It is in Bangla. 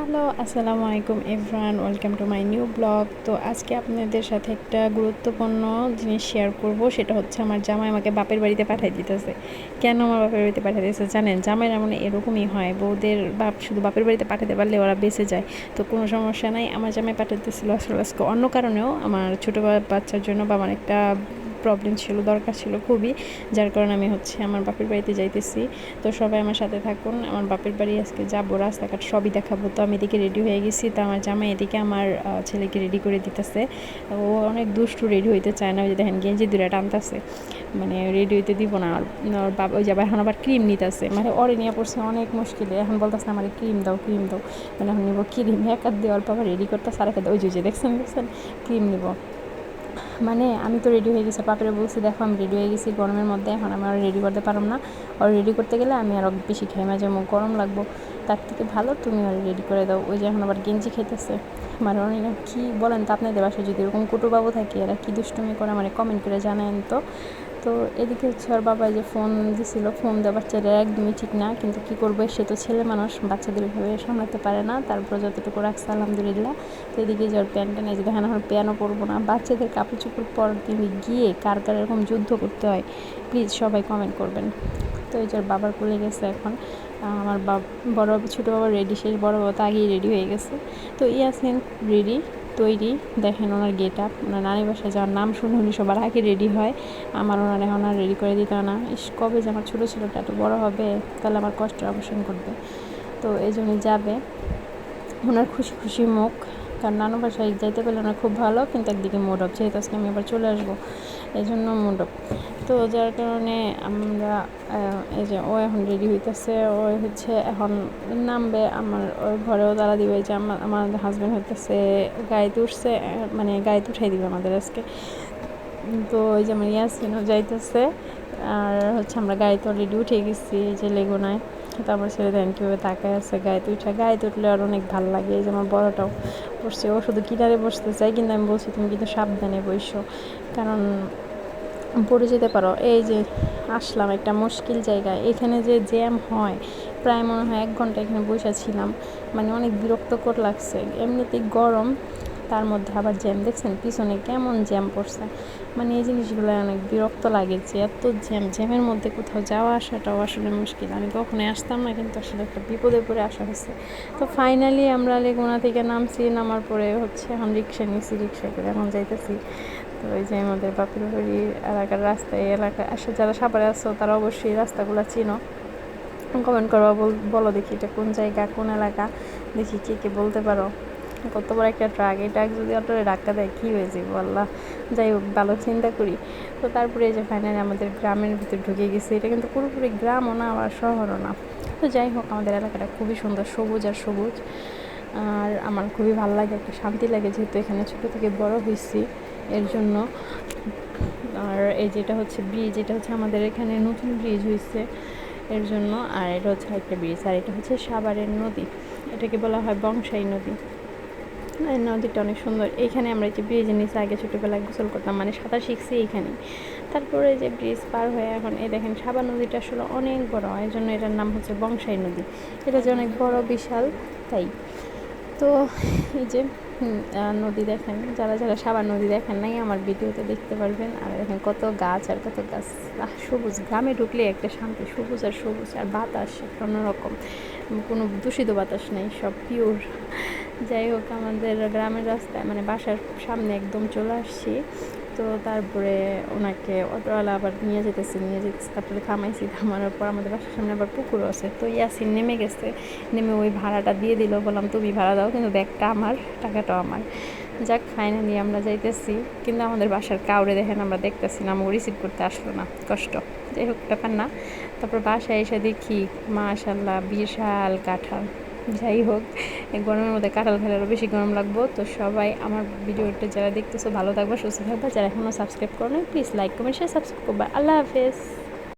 হ্যালো, আসসালামু আলাইকুম everyone welcome to my new blog. তো আজকে আপনাদের সাথে একটা গুরুত্বপূর্ণ জিনিস শেয়ার করব, সেটা হচ্ছে আমার জামাই আমাকে বাপের বাড়িতে পাঠিয়ে দিতেছে। কেন আমার বাপের বাড়িতে পাঠিয়ে দিতেছে জানেন? জামাইরা মানে এরকমই হয়, বউদের বাপ শুধু বাপের বাড়িতে পাঠাতে পারলে ওরা বেঁচে যায়। তো কোনো সমস্যা নাই, আমার জামাই পাঠাতেছিল আসলে আজকে অন্য কারণেও। আমার ছোটো বাচ্চার জন্য বা আমার একটা প্রবলেম ছিল, দরকার ছিল খুবই, যার কারণে আমি হচ্ছে আমার বাপের বাড়িতে যাইতেছি। তো সবাই আমার সাথে থাকুন, আমার বাপের বাড়ি আজকে যাব, রাস্তাঘাট সবই দেখাবো। তো আমি এদিকে রেডি হয়ে গেছি, তো আমার জামাই এদিকে আমার ছেলেকে রেডি করে দিতেছে। ও অনেক দুষ্টু রেডি হইতে চায় না, ওই যে দেখেন গেঞ্জি দূরে টানতেছে। মানে রেডি হইতে দিব না, আর বাবা ওই যাবার এখন আবার ক্রিম নিতেছে। মানে অরে নিয়ে পড়ছে অনেক মুশকিলে, এখন বলতেছে আমার ক্রিম দাও ক্রিম দাও। মানে এখন নিবো ক্রিম এক হাত দিয়ে অল্প আবার রেডি করতেছে আর এক ওই যে দেখছেন দেখছেন? ক্রিম নিব। মানে আমি তো রেডি হয়ে গেছি পাপের বলছি, দেখো, আমি রেডি হয়ে গেছি গরমের মধ্যে, এখন আমি আর রেডি করতে পারলাম না। আর রেডি করতে গেলে আমি আরও বেশি খাই মাঝে মুখ গরম লাগবো। তার থেকে ভালো তুমি আর রেডি করে দাও। ওই যে এখন আবার গেঞ্জি খেতেছে। মানে অনেক কী বলেন তো আপনাদের বাসায় যদি এরকম কুটুবাবু থাকে, এরা কী দুষ্টুমি করে? মানে কমেন্ট করে জানেন তো। তো এদিকে হচ্ছে ওর বাবা যে ফোন দিছিল ফোন দেওয়া বাচ্চাদের একদমই ঠিক না, কিন্তু কি করব? সে তো ছেলে মানুষ, বাচ্চাদের এভাবে সামলাতে পারে না তারপর যতটুকু রাখছে, আলহামদুলিল্লাহ। তো এদিকে যে ওর প্যান্টটা নেই, যে দেখেন এখন প্যানও পরবো না, বাচ্চাদের কাপড় চোপড় পর তিনি গিয়ে কার কার এরকম যুদ্ধ করতে হয় প্লিজ সবাই কমেন্ট করবেন। তো এই যে ওর বাবার কোলে গেছে এখন আমার বাবা, বড় ছোটো বাবা রেডি শেষ বড় বাবা তো আগেই রেডি হয়ে গেছে। তো ইয়াসিন রেডি তৈরি। দেখেন ওনার গেট আপ ওনার নানি বাসায় যাওয়ার নাম শুনে উনি সবার আগে রেডি হয়। আমার ওনার এখন আর রেডি করে দিত না। ইস, কবে যে আমার ছোটো ছোটোটা এত বড়ো হবে, তাহলে আমার কষ্টের অবসান করবে তো এই জন্যই যাবে। ওনার খুশি খুশি মুখ। কারণ নানু বাসায় যাইতে পারলে ওনার খুব ভালো, কিন্তু একদিকে মোড অফ যেহেতু আজকে আমি আবার চলে আসব এই জন্য মোড অফ তো যার কারণে আমরা এই যে ও এখন রেডি হইতেছে, ও হচ্ছে এখন নামবে, আমার ওর ঘরেও তারা দিবে যে আমার আমার হাজব্যান্ড হইতেছে, গাড়িতে উঠছে মানে গাড়িতে উঠাই দিবে আমাদের আজকে। তো ওই যে আমার ইয়াসিনও যাইতেছে, আর হচ্ছে আমরা গাড়িতে অলরেডি উঠে গেছি, এই যে লেগুনায়। তারপর ছেলে দেন কীভাবে তাকায় আছে গায়ে উঠে গায়ে উঠলে আর অনেক ভালো লাগে, এই যে আমার বড়টাও বসছে ও শুধু কিনারে বসতে চাই কিন্তু আমি বলছি, তুমি কিন্তু সাবধানে বসো কারণ পড়ে যেতে পারো। এই যে আসলাম একটা মুশকিল জায়গায়। এখানে যে জ্যাম হয়, প্রায় মনে হয় এক ঘণ্টা এখানে বসে ছিলাম। মানে অনেক বিরক্তকর লাগছে। এমনিতেই গরম, তার মধ্যে আবার জ্যাম। দেখছেন, পিছনে কেমন জ্যাম পড়ছে। মানে এই জিনিসগুলো অনেক বিরক্ত লাগে যে এত জ্যাম, জ্যামের মধ্যে কোথাও যাওয়া আসাটাও আসলে মুশকিল। আমি কখনোই আসতাম না, কিন্তু আসলে একটা বিপদে পড়ে আসা হয়েছে। তো ফাইনালি আমরা লেগুনা থেকে নামছি, নামার পরে হচ্ছে এখন রিক্সা নিয়েছি, রিক্সা করে এখন যাইতেছি। তো ওই যে আমাদের বাপের বাড়ি এলাকার রাস্তা এই এলাকায় আসে যারা সাপারে আসছো তারা অবশ্যই রাস্তাগুলো চিনো। কমেন্ট করবা, বলো দেখি এটা কোন জায়গা, কোন এলাকা? দেখি কে কে বলতে পারো। কত বড় একটা ট্রাক এই ট্রাক যদি অটোরে ধাক্কা দেয়, কী হয়েছে আল্লাহ। যাই হোক, ভালো চিন্তা করি। তো তারপরে এই যে ফাইনালি আমাদের গ্রামের ভিতরে ঢুকে গেছে। এটা কিন্তু পুরোপুরি গ্রামও না, আবার শহরও না। তো যাই হোক, আমাদের এলাকাটা খুবই সুন্দর, সবুজ আর সবুজ। আর আমার খুবই ভালো লাগে, একটা শান্তি লাগে, যেহেতু এখানে ছোটো থেকে বড় হয়েছি এর জন্য। আর এই যেটা হচ্ছে ব্রিজ এটা হচ্ছে আমাদের এখানে নতুন ব্রিজ হয়েছে এর জন্য, আর এটা হচ্ছে একটা ব্রিজ আর এটা হচ্ছে সাভারের নদী। এটাকে বলা হয় বংশাই নদী। নদীটা অনেক সুন্দর। এইখানে আমরা যে ব্রিজের নিচে আগে ছোটোবেলায় গোসল করতাম মানে সাঁতার শিখছি এইখানে তারপরে যে ব্রিজ পার হয়ে এখন এই দেখেন সাবা নদীটা আসলে অনেক বড় এই জন্য এটার নাম হচ্ছে বংশাই নদী। এটা যে অনেক বড়, বিশাল, তাই। তো এই যে নদী দেখেন, যারা যারা সাবার নদী দেখেন নাই, আমার ভিডিওতে দেখতে পারবেন। আর দেখেন কত গাছ আর কত গাছ সবুজ। গ্রামে ঢুকলে একটা শান্তি, সবুজ আর সবুজ, আর বাতাস একটা অন্যরকম কোনো দূষিত বাতাস নেই, সব পিওর যাই হোক, আমাদের গ্রামের রাস্তায় মানে বাসার সামনে একদম চলে আসছি। তো তারপরে ওনাকে অটোওয়ালা আবার নিয়ে যেতেছে নিয়ে যেতেছে তারপরে থামাইছি, থামানোর পর আমাদের বাসার সামনে আবার পুকুরও আছে। তো ইয়াসিন নেমে গেছে, নেমে ওই ভাড়াটা দিয়ে দিল। বললাম, তুমি ভাড়া দাও, কিন্তু ব্যাগটা আমার, টাকাটাও আমার। যাক ফাইনালি আমরা যাইতেছি। কিন্তু আমাদের বাসার কাউরে দেখেন, আমরা দেখতেছি না, আমাকে রিসিভ করতে আসলো না। কষ্ট। যাই হোক, ব্যাপার না। তারপর বাসায় এসে দেখি মাশাল্লাহ বিশাল কাঁঠাল। যাই হোক গরমের মধ্যে কাঁঠাল খেলে আরও বেশি গরম লাগবো। তো সবাই আমার ভিডিওটা যারা দেখতেছো, ভালো থাকবে, সুস্থ থাকবে। যারা এখনও সাবস্ক্রাইব করো না please like comment share subscribe করবা। আল্লাহ হাফেজ।